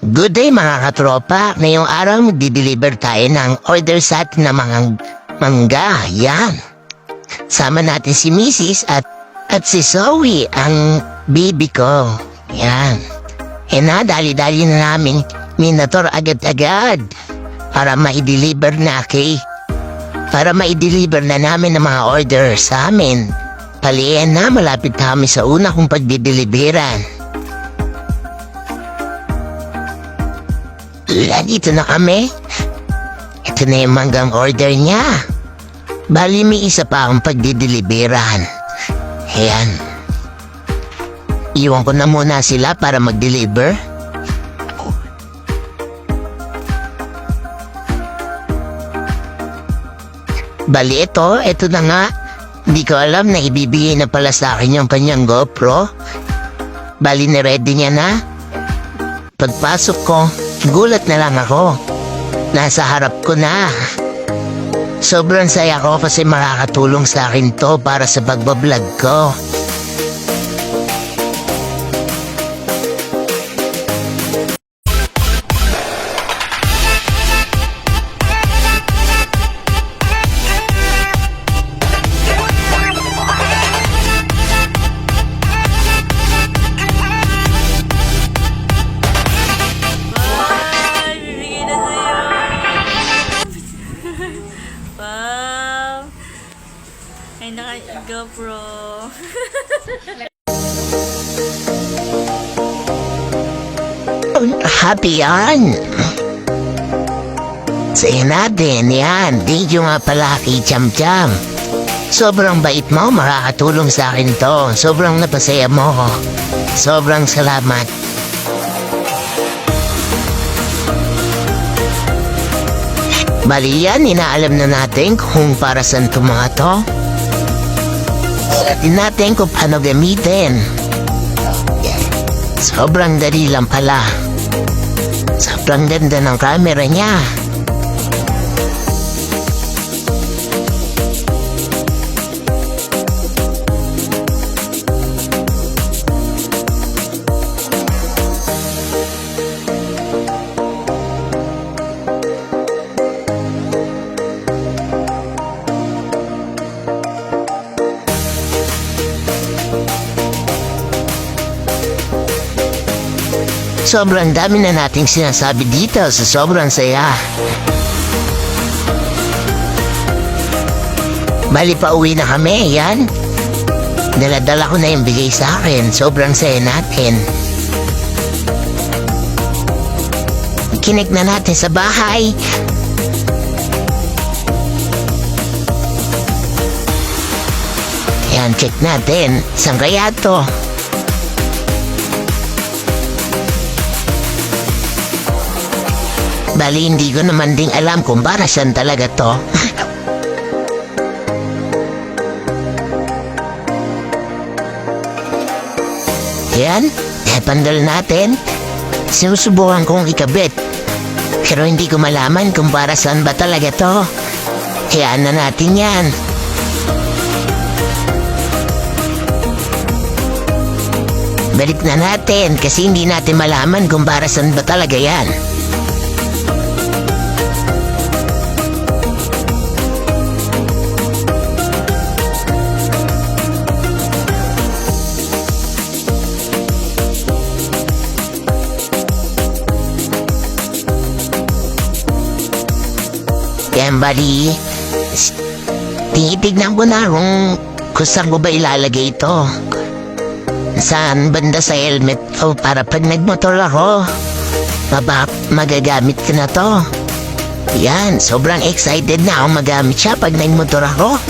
Good day mga katropa. Ngayong araw magdi-deliver tayo ng order sa atin ng mga mangga. Yan. Sama natin si Mrs. at at si Zoe, ang baby ko. Yan. E na, dali-dali na namin minator agad-agad para ma-deliver na kay para ma-deliver na namin ang mga order sa amin. Palian na, malapit kami sa una kong pagdideliveran. Dito na kami. Ito na yung manggang order niya. Bali, may isa pa akong pagdideliveran. Ayan. Iwan ko na muna sila para mag-deliver. Bali, ito, ito na nga. Hindi ko alam na ibibigay na pala sa akin yung kanyang GoPro. Bali, na-ready niya na. Pagpasok ko, gulat na lang ako. Nasa harap ko na. Sobrang saya ko kasi makakatulong sa akin to para sa pagbablog ko. Wow. Ay, naka GoPro. Happy yan! Sige natin, yan. Thank you nga pala kay Cham. Sobrang bait mo, makakatulong sa akin to. Sobrang napasaya mo. Sobrang salamat. Bali yan, inaalam na natin kung para saan to mga to. Alam natin kung paano gamitin. Sobrang dali lang pala. Sobrang ganda ng camera niya. Sobrang dami na nating sinasabi dito sa sobrang saya. Bali pa uwi na kami, yan. Daladala ko na yung bigay sa akin. Sobrang saya natin. Kinig na natin sa bahay. Yan, check natin. Saan kaya to? Bali, hindi ko naman ding alam kung para saan talaga to. Yan, eh, pandal natin. Sinusubukan kong ikabit. Pero hindi ko malaman kung para saan ba talaga to. Kaya na natin yan. Balik na natin kasi hindi natin malaman kung para saan ba talaga yan. Yan, buddy. Tinitignan ko na kung saan ko ba ilalagay ito. Saan banda sa helmet ko para pag nagmotor ako, maba, magagamit ko na to. Yan, sobrang excited na ako magamit siya pag nagmotor ako.